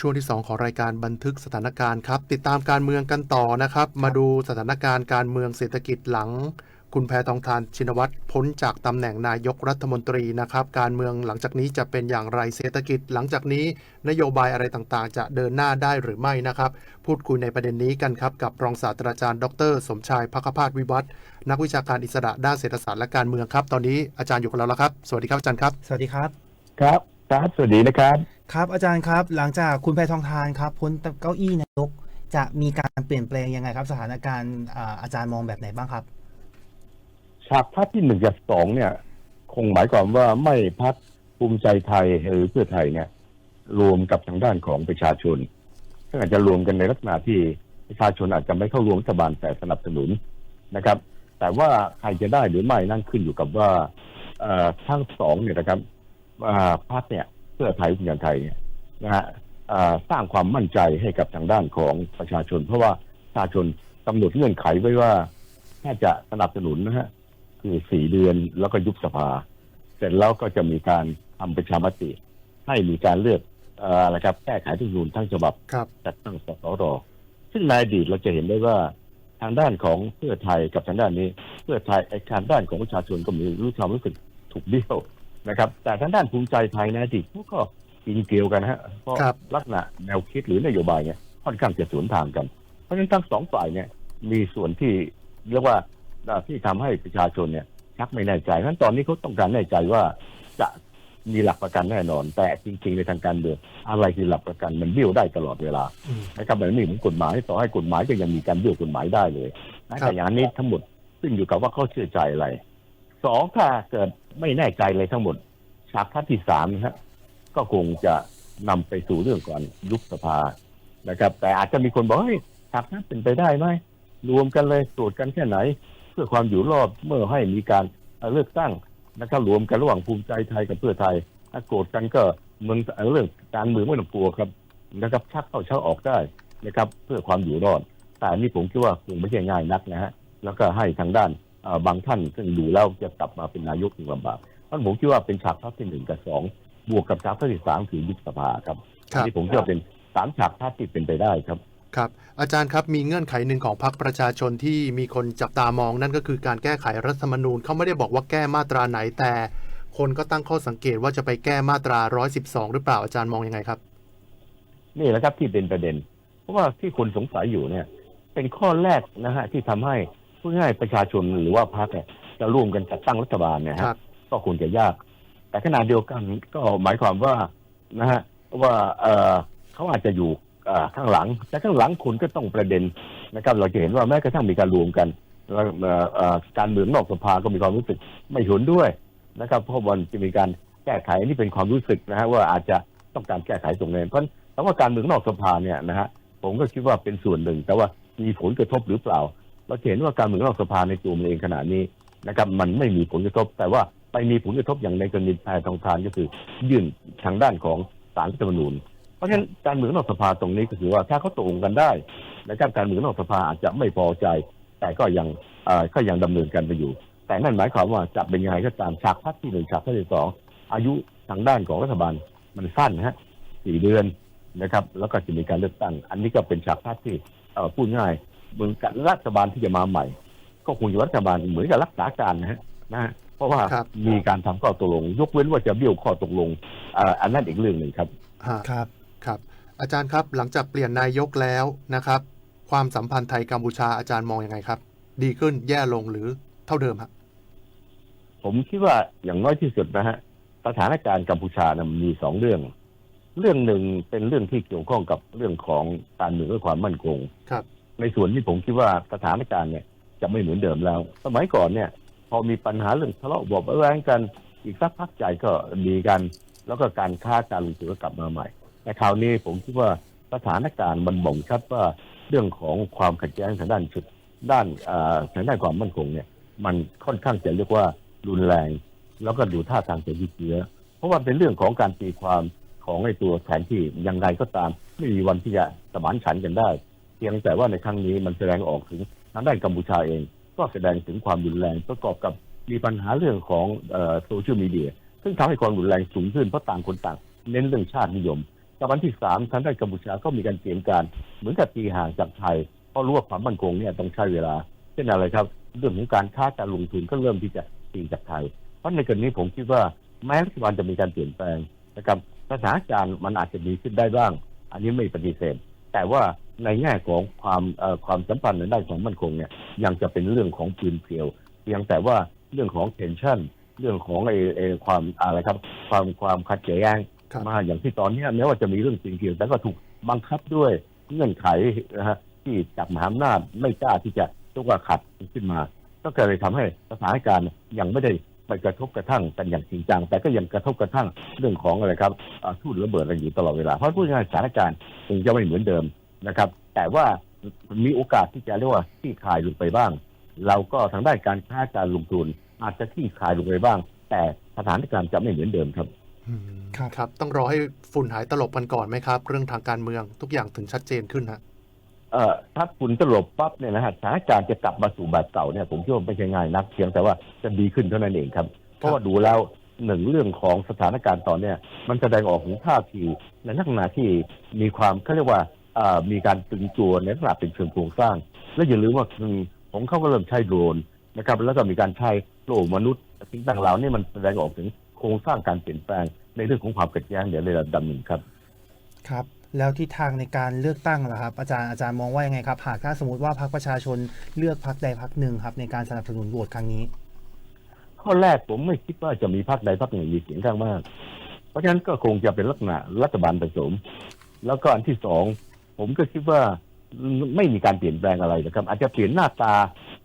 ช่วงที่ 2 ของรายการบันทึกสถานการณ์ครับ ติดตามการเมืองกันต่อนะครับ มาดูสถานการณ์การเมืองเศรษฐกิจหลัง คุณแพทองทานชินวัตรพ้นจากตำแหน่งนายกรัฐมนตรีนะครับ การเมืองหลังจากนี้จะเป็นอย่างไรเศรษฐกิจหลังจากนี้นโยบายอะไรต่างๆ จะเดินหน้าได้หรือไม่นะครับ พูดคุยในประเด็นนี้กันครับกับรองศาสตราจารย์ ดร สมชายพักพาสวิวัฒน์นักวิชาการอิสระด้านเศรษฐศาสตร์และการเมืองครับ ตอนนี้อาจารย์อยู่กับเราแล้วครับ สวัสดีครับอาจารย์ครับ สวัสดีครับ ครับ ครับ สวัสดีนะครับ ครับอาจารย์ครับ หลังจากคุณแพทองทานครับพ้นเก้าอี้นายกจะมีการเปลี่ยนแปลงยังไงครับ สถานการณ์อาจารย์มองแบบไหนบ้างครับฉากทัศที่หนึ่งกับสองเนี่ย คงหมายความว่าไม่พักภูมิใจไทยหรือเพื่อไทยเนี่ย รวมกับทางด้านของประชาชนซึ่งอาจจะรวมกันในลักษณะที่ประชาชนอาจจะไม่เข้าร่วมรัฐบาลแต่สนับสนุนนะครับ แต่ว่าใครจะได้หรือไม่นั่นขึ้นอยู่กับว่าทั้งสองเนี่ยนะครับพรรคเนี่ย เพื่อไทยภูมิใจไทยเนี่ยนะฮะอ่าสร้างความมั่นใจให้กับทางด้านของประชาชน เพราะว่าประชาชนกำหนดเงื่อนไขไว้ว่าถ้าจะสนับสนุนนะฮะคือสี่เดือนแล้วก็ยุบสภา เสร็จแล้วก็จะมีการทำประชามติ ให้มีการเลือกเอ่ออะไรครับแก้ไขรัฐธรรมนูญทั้งฉบับครับจัดตั้งสสรซึ่งในอดีตเราจะเห็นได้ว่าทางด้านของเพื่อไทยกับทางด้านนี้ เพื่อไทยไอ้ทางด้านของประชาชนก็มีรู้ความรู้สึกถูกเบี้ยว นะครับ แต่ทางด้านภูมิใจไทยในอดีตเขาก็กินเกลียวกันฮะเพราะครับลักษณะแนวคิดหรือนโยบายเนี่ยค่อนข้างจะสวนทางกัน เพราะฉะนั้นทั้งสองฝ่ายเนี่ย มีส่วนที่เรียกว่าเอ่อที่ทำให้ประชาชนเนี่ยชักไม่แน่ใจเพราะฉะนั้นตอนนี้เขาต้องการแน่ใจว่าจะมีหลักประกันแน่นอน แต่จริง ๆ ในทางการเมืองอะไรคือหลักประกันมันเบี้ยวได้ตลอดเวลาอืมนะครับแบบนี้เหมือนกฎหมายต่อให้กฎหมายก็ยังมีการเบี้ยวกฎหมายได้เลยนะครับแต่อย่างนี้ทั้งหมดขึ้นอยู่กับว่าเขาเชื่อใจอะไร สองถ้าเกิดไม่แน่ใจเลยทั้งหมด ฉากทัศน์ที่สามนะฮะก็คงจะนำไปสู่เรื่องก่อนยุบสภานะครับ แต่อาจจะมีคนบอกเฮ้ยฉากทัศน์เป็นไปได้ไหมรวมกันเลยตรวจกันแค่ไหน เพื่อความอยู่รอดเมื่อให้มีการเลือกตั้งนะครับรวมกันระหว่างภูมิใจไทยกับเพื่อไทยถ้าโกรธกันก็เมืองเรื่องการเมืองไม่ต้องกลัวครับนะครับชักเข้าชักออกได้นะครับ เพื่อความอยู่รอด แต่นี่ผมคิดว่าคงไม่ใช่ง่ายนักนะฮะแล้วก็ให้ทางด้าน บางท่านซึ่งดูแล้วจะกลับมาเป็นนายกถึงลำบากเพราะผมคิดว่าเป็นฉากทัศน์ที่หนึ่งกับสองบวกกับฉากทัศน์ที่สามคือยุบสภาครับครับอันนี้ผมคิดว่าเป็นสามฉากทัศน์ที่เป็นไปได้ครับครับอาจารย์ครับมีเงื่อนไขหนึ่งของพรรคประชาชนที่มีคนจับตามองนั่นก็คือการแก้ไขรัฐธรรมนูญเขาไม่ได้บอกว่าแก้มาตราไหนแต่ คนก็ตั้งข้อสังเกตว่าจะไปแก้มาตรา 112 หรือเปล่าอาจารย์มองยังไงครับ นี่แหละครับที่เป็นประเด็น เพราะว่าที่คนสงสัยอยู่เนี่ย เป็นข้อแรกนะฮะที่ทำให้ ผู้ง่ายๆประชาชนหรือว่าพรรคเนี่ยจะร่วมกันจัดตั้งรัฐบาลเนี่ยครัฮะบก็คงจะยาก แต่ขณะเดียวกันก็หมายความว่านะฮะว่าเออเขาอาจจะอยู่เอ่อข้างหลัง แต่ข้างหลังคุณก็ต้องประเด็นนะครับ เราจะเห็นว่าแม้กระทั่งมีการรวมกันแล้วเอ่อเอ่อการเมืองนอกสภาก็มีความรู้สึกไม่เห็นด้วยนะครับ เพราะวันจะมีการแก้ไขอันนี่เป็นความรู้สึกนะฮะว่าอาจจะต้องการแก้ไขตรงนี้เพราะแต่ว่าการเมืองนอกสภาเนี่ยนะฮะผมก็คิดว่าเป็นส่วนหนึ่ง แต่ว่ามีผลกระทบหรือเปล่า เราเห็นว่าการเมืองนอกสภาในตัวมันเองขณะนี้นะครับมันไม่มีผลกระทบ แต่ว่าไปมีผลกระทบอย่างในกรณีแพทองทานก็คือยื่นทางด้านของศาลรัฐธรรมนูญ เพราะฉะนั้นการเมืองนอกสภาตรงนี้ก็คือว่าถ้าเขาตกลงกันได้นะครับการเมืองนอกสภาอาจจะไม่พอใจ แต่ก็ยังก็ยังดำเนินกันไปอยู่ แต่นั่นหมายความว่าจะเป็นยังไงก็ตามฉากทัศน์ที่หนึ่งฉากที่สองอายุทางด้านของรัฐบาลมันสั้นนะฮะสี่เดือนนะครับ แล้วก็จะมีการเลือกตั้ง อันนี้ก็เป็นฉากทัศน์ที่พูดง่าย เหมือนกับรัฐบาลที่จะมาใหม่ ก็คงจะรัฐบาลเหมือนกับรักษาการนะฮะนะฮะเพราะว่าครับมีการทำข้อตกลง ยกเว้นว่าจะเบี้ยวข้อตกลงเอ่ออันนั้นอีกเรื่องหนึ่งครับฮะครับครับ อาจารย์ครับหลังจากเปลี่ยนนายกแล้วนะครับ ความสัมพันธ์ไทยกัมพูชาอาจารย์มองยังไงครับ ดีขึ้นแย่ลงหรือเท่าเดิมฮะผมคิดว่าอย่างน้อยที่สุดนะฮะสถานการณ์กัมพูชานะมันมีสองเรื่อง เรื่องหนึ่งเป็นเรื่องที่เกี่ยวข้องกับเรื่องของการเมืองและความมั่นคง ครับ ในส่วนที่ผมคิดว่าสถานการณ์เนี่ยจะไม่เหมือนเดิมแล้ว สมัยก่อนเนี่ย พอมีปัญหาเรื่องทะเลาะเบาแว้งกัน อีกสักพักใจก็ดีกัน แล้วก็การค้าการลงทุนก็กลับมาใหม่ แต่คราวนี้ผมคิดว่าสถานการณ์มันบ่งชัดว่าเรื่องของความขัดแย้งทางด้านชุดด้านอ่อทางด้านความมั่นคงเนี่ย มันค่อนข้างจะเรียกว่ารุนแรง แล้วก็ดูท่าทางจะยืดเยื้อเพราะว่าเป็นเรื่องของการตีความของไอ้ตัวแผนที่ยังไงก็ตาม ไม่มีวันที่จะสมานฉันกันได้ เพียงแต่ว่าในครั้งนี้มันแสดงออกถึงทางด้านกัมพูชาเอง ก็แสดงถึงความรุนแรงประกอบกับมีปัญหาเรื่องของโซเชียลมีเดียซึ่งทำให้ความรุนแรงสูงขึ้นเพราะต่างคนต่างเน้นเรื่องชาตินิยมสกับวันที่สามทางด้านกัมพูชาก็มีการเตรียมการ เหมือนกับตีห่างจากไทยเพราะรู้ว่าความมั่นคงเนี่ยต้องใช้เวลา เช่นอะไรครับ เรื่องของการค้าการลงทุนก็เริ่มที่จะตีจากไทย เพราะในกรณีผมคิดว่าแม้รัฐบาลจะมีการเปลี่ยนแปลงนะครับสถานการณ์มันอาจจะดีขึ้นได้บ้าง อันนี้ไม่ปฏิเสธ แต่ว่า ในแง่ของความเอ่อความสัมพันธ์ในด้านของมั่นคงเนี่ยยังจะเป็นเรื่องของปืนเพียวเพียงแต่ว่าเรื่องของ tension เรื่องของไอ้ไอ้ความอะไรครับ ความความขัดแย้งครับมาอย่างที่ตอนเนี้ยแม้ว่าจะมีเรื่องปืนเพียวแต่ก็ถูกบังคับด้วยเงื่อนไขนะฮะที่จับมหาอำนาจไม่กล้าที่จะยกว่าขัดขึ้นมา ก็เลยทำให้สถานการณ์ยังไม่ได้ไปกระทบกระทั่งกันอย่างจริงจัง แต่ก็ยังกระทบกระทั่งเรื่องของอะไรครับอ่าทุ่นระเบิดอะไรอยู่ตลอดเวลาเพราะพูดง่ายๆสถานการณ์คงจะไม่เหมือนเดิม นะครับ แต่ว่ามีโอกาสที่จะเรียกว่าที่คลายลงไปบ้าง เราก็ทางด้านการค้าการลงทุน อาจจะที่คลายลงไปบ้าง แต่สถานการณ์จะไม่เหมือนเดิมครับอืมครับครับ ต้องรอให้ฝุ่นหายตลบกันก่อนไหมครับ เรื่องทางการเมืองทุกอย่างถึงชัดเจนขึ้นฮะเอ่อถ้าฝุ่นตลบปั๊บเนี่ยนะฮะสถานการณ์จะกลับมาสู่แบบเก่าเนี่ยผมคิดว่าไม่ใช่ง่ายนักเพียงแต่ว่าจะดีขึ้นเท่านั้นเองครับ เพราะว่าดูแล้วหนึ่งเรื่องของสถานการณ์ตอนเนี้ยมันแสดงออกถึงท่าทีในลักษณะที่มีความเขาเรียกว่าเอ่อ มีการตึงตัวในลักษณะเป็นเชิงโครงสร้าง และอย่าลืมว่าคือของเขาก็เริ่มใช้โดรนนะครับ แล้วก็มีการใช้โลกมนุษย์สิ่งต่างๆเหล่านี้มันแสดงออกถึงโครงสร้างการเปลี่ยนแปลงในเรื่องของความขัดแย้งในระดับหนึ่งครับ ครับ แล้วทิศทางในการเลือกตั้งล่ะครับ อาจารย์อาจารย์มองว่ายังไงครับ หากถ้าสมมติว่าพรรคประชาชนเลือกพรรคใดพรรคหนึ่งครับ ในการสนับสนุนโหวตครั้งนี้ ข้อแรกผมไม่คิดว่าจะมีพรรคใดพรรคหนึ่งมีเสียงข้างมาก เพราะฉะนั้นก็คงจะเป็นลักษณะรัฐบาลผสม แล้วก็อันที่สอง ผมก็คิดว่าไม่มีการเปลี่ยนแปลงอะไรนะครับ อาจจะเปลี่ยนหน้าตา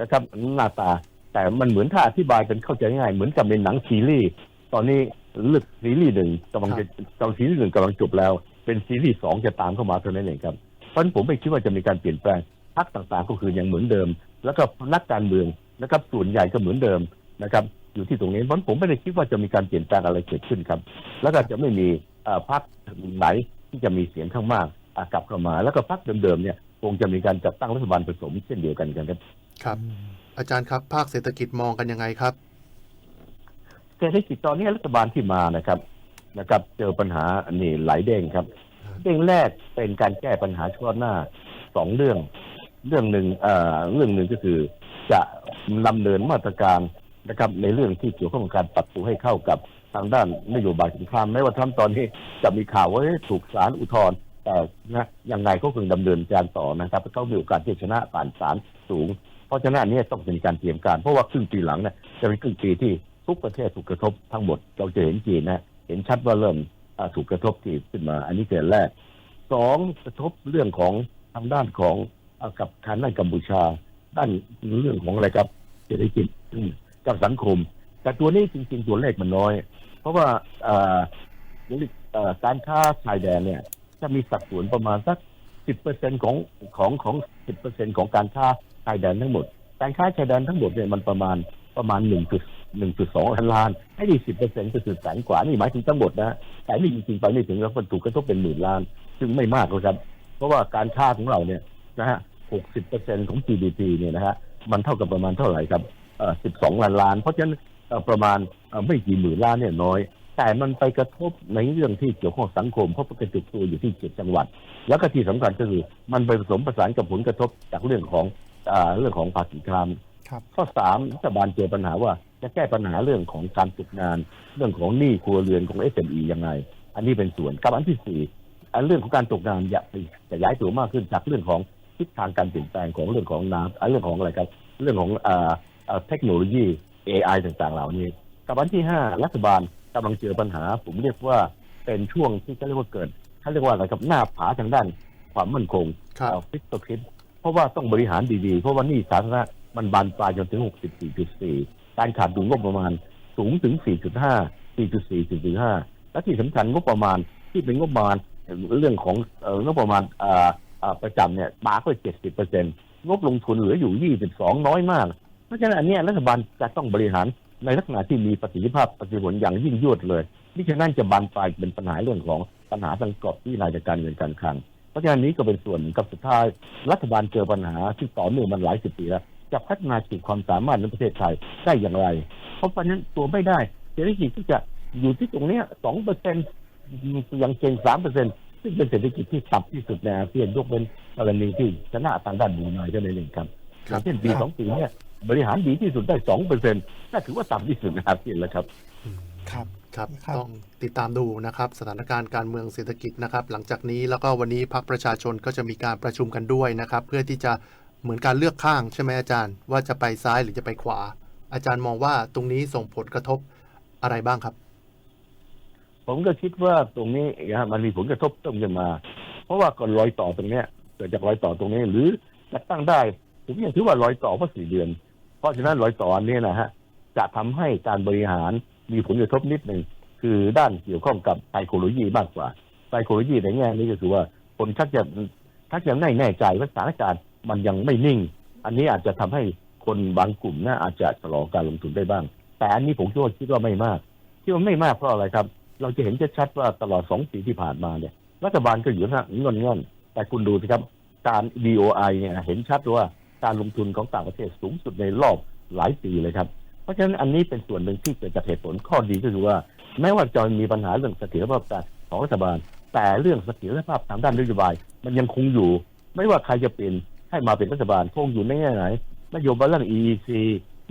นะครับหน้าตา แต่มันเหมือนถ้าอธิบายกันเข้าใจง่ายเหมือนกับในหนังซีรีส์ตอนนี้เลือกซีรีส์หนึ่งกำลังจะกำลังซีรีส์หนึ่งกำลังจบแล้ว เป็นซีรีส์สองจะตามเข้ามาเท่านั้นเองครับเพราะฉะนั้นผมไม่คิดว่าจะมีการเปลี่ยนแปลงพรรคต่างๆ ก็คือยังเหมือนเดิม แล้วก็นักการเมืองนะครับส่วนใหญ่ก็เหมือนเดิมนะครับอยู่ที่ตรงนี้เพราะฉะนั้นผมไม่ได้คิดว่าจะมีการเปลี่ยนแปลงอะไรเกิดขึ้นครับ แล้วก็จะไม่มีพรรคไหนที่จะมีเสียงข้างมาก กลับเข้ามา แล้วก็พรรคเดิมๆเนี่ยคงจะมีการจัดตั้งรัฐบาลผสมเช่นเดียวกันครับ ครับ อาจารย์ครับ ภาคเศรษฐกิจมองกันยังไงครับเศรษฐกิจตอนนี้รัฐบาลที่มานะครับนะครับ เจอปัญหาอันนี้หลายเด้งครับ เด้งแรกเป็นการแก้ปัญหาเฉพาะหน้าสองเรื่อง เรื่องหนึ่งเอ่อเรื่องหนึ่งก็คือ จะดำเนินมาตรการนะครับ ในเรื่องที่เกี่ยวข้องกับการปรับตัวให้เข้ากับทางด้านนโยบายสงครามแม้ว่าทำตอนนี้จะมีข่าวว่าเอ๊ะถูกศาลอุทธรณ์ แต่นะยังไงก็คงดำเนินการต่อนะครับเขามีโอกาสที่ชนะผ่านศาลสูง เพราะฉะนั้นอันนี้ต้องเป็นการเตรียมการ เพราะว่าครึ่งปีหลังเนี่ยจะเป็นครึ่งปีที่ทุกประเทศถูกกระทบทั้งหมด เราจะเห็นจีนนะเห็นชัดว่าเริ่มถูกกระทบที่ขึ้นมา อันนี้คืออันแรกสองกระทบเรื่องของทางด้านของกับทางด้านกัมพูชา ด้านเรื่องของอะไรครับเศรษฐกิจกับสังคม แต่ตัวนี้จริง ๆ ตัวเลขมันน้อย เพราะว่าการค้าชายแดนเนี่ย จะมีสัดส่วนประมาณสักสิบเปอร์เซ็นของของของสิบเปอร์เซ็นของการค้าชายแดนทั้งหมด การค้าชายแดนทั้งหมดเนี่ยมันประมาณประมาณหนึ่งจุดหนึ่งจุดสองล้านล้านให้ดีสิบเปอร์เซ็นก็คือแสนกว่านี่หมายถึงทั้งหมดนะแต่นี่จริงๆไปไม่ถึงแล้วมันถูกกระทบเป็นหมื่นล้าน ซึ่งไม่มากครับ เพราะว่าการค้าของเราเนี่ยนะฮะหกสิบเปอร์เซ็นของ GDP เนี่ยนะฮะมันเท่ากับประมาณเท่าไหร่ครับเอ่อสิบสองล้านล้าน เพราะฉะนั้นประมาณไม่กี่หมื่นล้านเนี่ยน้อย แต่มันไปกระทบในเรื่องที่เกี่ยวข้องสังคมเพราะมันกระจุกตัวอยู่ที่เจ็ดจังหวัด แล้วก็ที่สำคัญก็คือมันไปผสมผสานกับผลกระทบจากเรื่องของอ่าเรื่องของภาษีครามครับข้อสามรัฐบาลเจอปัญหาว่าจะแก้ปัญหาเรื่องของการฝึกงาน เรื่องของหนี้ครัวเรือนของ SME ยังไง อันนี้เป็นส่วนกับอันที่สี่อันเรื่องของการตกงานอย่าไปจะย้ายตัวมากขึ้นจากเรื่องของทิศทางการเปลี่ยนแปลงของเรื่องของน้ำอันเรื่องของอะไรครับ เรื่องของอ่าอ่าเทคโนโลยี AI ต่างๆ เหล่านี้ กับอันที่ห้ารัฐบาล กำลังเจอปัญหา ผมเรียกว่าเป็นช่วงที่เขาเรียกว่าเกิดเขาเรียกว่าอะไรครับหน้าผาทางด้านความมั่นคงครับเอาฟิตตัวคิดเพราะว่าต้องบริหารดีๆ เพราะว่าหนี่สาธารณะมันบานปลายจนถึง 64.4 การขาดดุลงบประมาณสูงถึง 4.5 4.4 4.5 และที่สำคัญงบประมาณที่เป็นงบประมาณเรื่องของเอ่องบประมาณอ่าอ่าประจำเนี่ยปาก็70เปอร์เซ็นต์งบลงทุนเหลืออยู่22น้อยมาก เพราะฉะนั้นอันเนี้ยรัฐบาลจะต้องบริหาร ในลักษณะที่มีประสิทธิภาพประสิทธิผลอย่างยิ่งยวดเลยนี่ฉะนั้นจะบานปลายเป็นปัญหาเรื่องของปัญหาทางกรอบที่นายจากการเงินการคลังเพราะฉะนั้นนี้ก็เป็นส่วนหนึ่งกับสุดท้ายรัฐบาลเจอปัญหาที่ต่อเนื่องมันหลายสิบปีแล้วจะพัฒนาขีดความสามารถในประเทศไทยได้อย่างไร เพราะฉะนั้นตัวไม่ได้เศรษฐกิจที่จะอยู่ที่ตรงเนี้สองเปอร์เซ็นยังเก่งสามเปอร์เซ็นซึ่งเป็นเศรษฐกิจที่ต่ำที่สุดในอาเซียนยกเป็นกรณีที่ชนะทางด้านบูไนเท่านั้นเองครับอย่างเช่นปีครับสองปีเนี่ย บริหารดีที่สุดได้สองเปอร์เซ็นต์น่าถือว่าต่ำที่สุดในอาเซียนแล้วครับ ครับครับครับ ต้องติดตามดูนะครับ สถานการณ์การเมืองเศรษฐกิจนะครับ หลังจากนี้แล้วก็วันนี้พักประชาชนก็จะมีการประชุมกันด้วยนะครับ เพื่อที่จะเหมือนการเลือกข้างใช่ไหมอาจารย์ ว่าจะไปซ้ายหรือจะไปขวา อาจารย์มองว่าตรงนี้ส่งผลกระทบอะไรบ้างครับ ผมก็คิดว่าตรงนี้นะฮะมันมีผลกระทบต้องกันมา เพราะว่าก่อนรอยต่อตรงเนี้ยเกิดจากรอยต่อตรงนี้หรือจัดตั้งได้ผมยังถือว่ารอยต่อเพราะสี่เดือน เพราะฉะนั้นรอยต่อนี้นะฮะจะทำให้การบริหารมีผลกระทบนิดหนึ่งคือด้านเกี่ยวข้องกับไซโคโลยีมากกว่าไซโคโลยีในแง่นี้ก็คือว่าคนชักจะชักจะไม่แน่ใจว่าสถานการณ์มันยังไม่นิ่ง อันนี้อาจจะทำให้คนบางกลุ่มนะอาจจะชะลอการลงทุนได้บ้าง แต่อันนี้ผมคิดว่าคิดว่าไม่มากคิดว่าไม่มากเพราะอะไรครับ เราจะเห็นชัดๆว่าตลอดสองปีที่ผ่านมาเนี่ยรัฐบาลก็อยู่นะเงื่อนเงื่อนแต่คุณดูสิครับ การ DOI เนี่ยเห็นชัดว่า การลงทุนของต่างประเทศสูงสุดในรอบหลายปีเลยครับ เพราะฉะนั้นอันนี้เป็นส่วนหนึ่งที่เกิดจากเหตุผลข้อดีก็คือว่า แม้ว่าจะมีปัญหาเรื่องเสถียรภาพการของรัฐบาล แต่เรื่องเสถียรภาพทางด้านนโยบาย มันยังคงอยู่ ไม่ว่าใครจะเป็นให้มาเป็นรัฐบาลคงอยู่ในแง่ไหนนโยบายเรื่อง EEC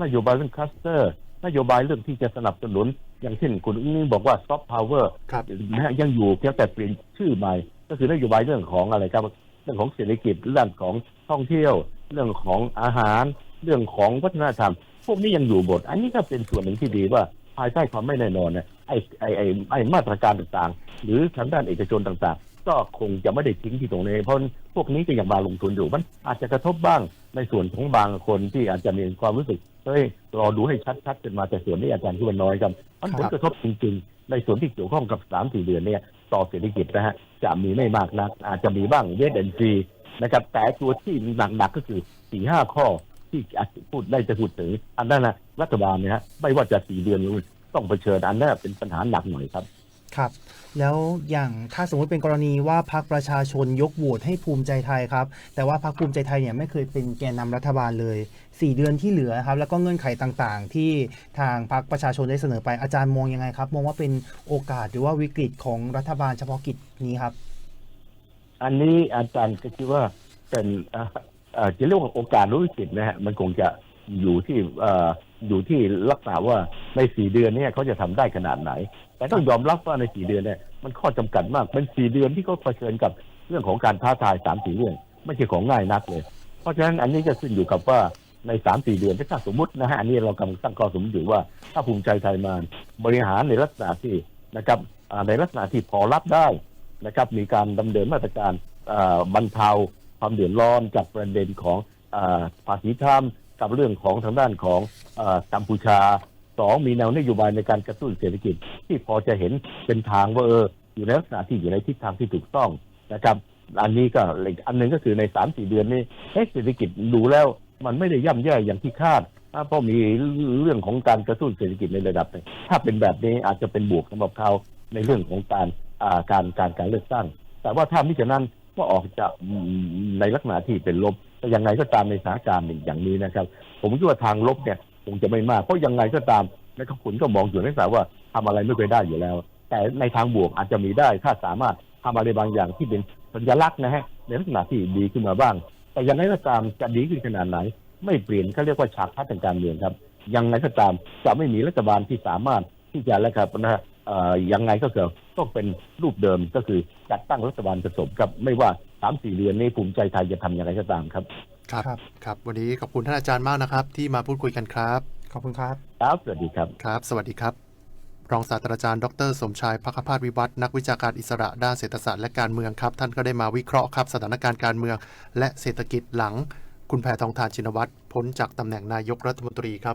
นโยบายเรื่องคลัสเตอร์นโยบายเรื่องที่จะสนับสนุน อย่างเช่นคุณอุ้งอิงบอกว่าซอฟต์พาวเวอร์ครับนะฮะยังอยู่เพียงแต่เปลี่ยนชื่อใหม่ ก็คือนโยบายเรื่องของอะไรครับ เรื่องของเศรษฐกิจเรื่องของท่องเที่ยว เรื่องของอาหาร เรื่องของวัฒนธรรม พวกนี้ยังอยู่บท อันนี้ก็เป็นส่วนหนึ่งที่ดีว่าภายใต้ความไม่แน่นอนเนี่ยไอ้ไอ้ไอ้ไอ้มาตรการต่างๆ หรือทางด้านเอกชนต่างๆ ก็คงจะไม่ได้ทิ้งที่ตรงนี้ เพราะพวกนี้ก็ยังมาลงทุนอยู่มันอาจจะกระทบบ้างในส่วนของบางคนที่อาจจะมีความรู้สึกเฮ้ยรอดูให้ชัดๆกันมาแต่ส่วนนี้อาจารย์คิดว่าน้อยครับมันผลกระทบจริงๆ ในส่วนที่เกี่ยวข้องกับสามสี่เดือนเนี่ยต่อเศรษฐกิจนะฮะจะมีไม่มากนักอาจจะมีบ้างเวทเดนซี นะครับแต่ตัวที่หนักๆก็คือสี่ห้าข้อที่อาจจะพูดได้จะพูดถึงอันนั้นนะรัฐบาลเนี่ยฮะไม่ว่าจะสี่เดือนหรือต้องเผชิญอันนั้นเป็นปัญหาหนักหน่อยครับครับ แล้วอย่างถ้าสมมติเป็นกรณีว่าพักประชาชนยกโหวตให้ภูมิใจไทยครับ แต่ว่าพักภูมิใจไทยเนี่ยไม่เคยเป็นแกนนำรัฐบาลเลย 4 เดือนที่เหลือครับ แล้วก็เงื่อนไขต่างๆ ที่ทางพักประชาชนได้เสนอไปอาจารย์มองยังไงครับ มองว่าเป็นโอกาสหรือว่าวิกฤตของรัฐบาลเฉพาะกิจนี้ครับ อันนี้อาจารย์ก็คิดว่าเป็นอ่อเอ่อจะเรียกว่าโอกาสหรือวิกฤตนะฮะมันคงจะอยู่ที่อ่ออยู่ที่ลักษณะว่าในสี่เดือนเนี่ยเขาจะทำได้ขนาดไหน แต่ต้องยอมรับว่าในสี่เดือนเนี่ยมันข้อจำกัดมากเป็นสี่เดือนที่เขาเผชิญกับเรื่องของการท้าทายสามสี่เรื่อง ไม่ใช่ของง่ายนักเลย เพราะฉะนั้นอันนี้จะขึ้นอยู่กับว่าในสามสี่เดือนถ้าสมมตินะฮะอันนี้เรากำลังตั้งข้อสมมติอยู่ว่าถ้าภูมิใจไทยมาบริหารในลักษณะที่นะครับอ่าในลักษณะที่พอรับได้ นะครับมีการดำเนินมาตรการบรรเทาความเดือดร้อนจากประเด็นของอภาษีธรรมกับเรื่องของทางด้านของกัมพูชาสองมีแนวนโยบายในการกระตุ้นเศรษฐกิจ ที่พอจะเห็นเป็นทางว่าเอออยู่ในลักษณะที่อยู่ในทิศทางที่ถูกต้องนะครับ อันนี้ก็อันหนึ่งก็คือในสามสี่เดือนนี้เศรษฐกิจดูแล้วมันไม่ได้ย่ำแย่อย่างที่คาดเพราะมีเรื่องของการกระตุ้นเศรษฐกิจในระดับหนึ่งถ้าเป็นแบบนี้อาจจะเป็นบวกสำหรับเขาในเรื่องของการ การการการเลือกตั้ง แต่ว่าถ้ามิฉะนั้นก็ออกจะในลักษณะที่เป็นลบแต่ยังไงก็ตามในสถานการณ์อย่างนี้นะครับ ผมคิดว่าทางลบเนี่ยคงจะไม่มากเพราะยังไงก็ตามนะครับคุณก็มองอยู่ในสายว่าทำอะไรไม่เคยได้อยู่แล้ว แต่ในทางบวกอาจจะมีได้ถ้าสามารถทำอะไรบางอย่างที่เป็นสัญลักษณ์นะฮะในลักษณะที่ดีขึ้นมาบ้าง แต่ยังไงก็ตามจะดีขึ้นขนาดไหน ไม่เปลี่ยนเขาเรียกว่าฉากทัศน์ทางการเมืองครับยังไงก็ตามจะไม่มีรัฐบาลที่สามารถที่จะแล้วครับนะฮะ ยังไงก็เกิดต้องเป็นรูปเดิมก็คือจัดตั้งรัฐบาลผสมครับไม่ว่าสามสี่เดือนนี้ภูมิใจไทยจะทำอย่างไรก็ตามครับ ครับครับ ครับ วันนี้ขอบคุณท่านอาจารย์มากนะครับ ที่มาพูดคุยกันครับ ขอบคุณครับ ครับ สวัสดีครับ ครับ สวัสดีครับ รองศาสตราจารย์ ดร สมชายพักพาสวิวัฒน์นักวิชาการอิสระด้านเศรษฐศาสตร์และการเมืองครับ ท่านก็ได้มาวิเคราะห์ครับสถานการณ์การเมือง และเศรษฐกิจหลัง คุณแพทองทานชินวัตรพ้นจากตำแหน่งนายกรัฐมนตรีครับ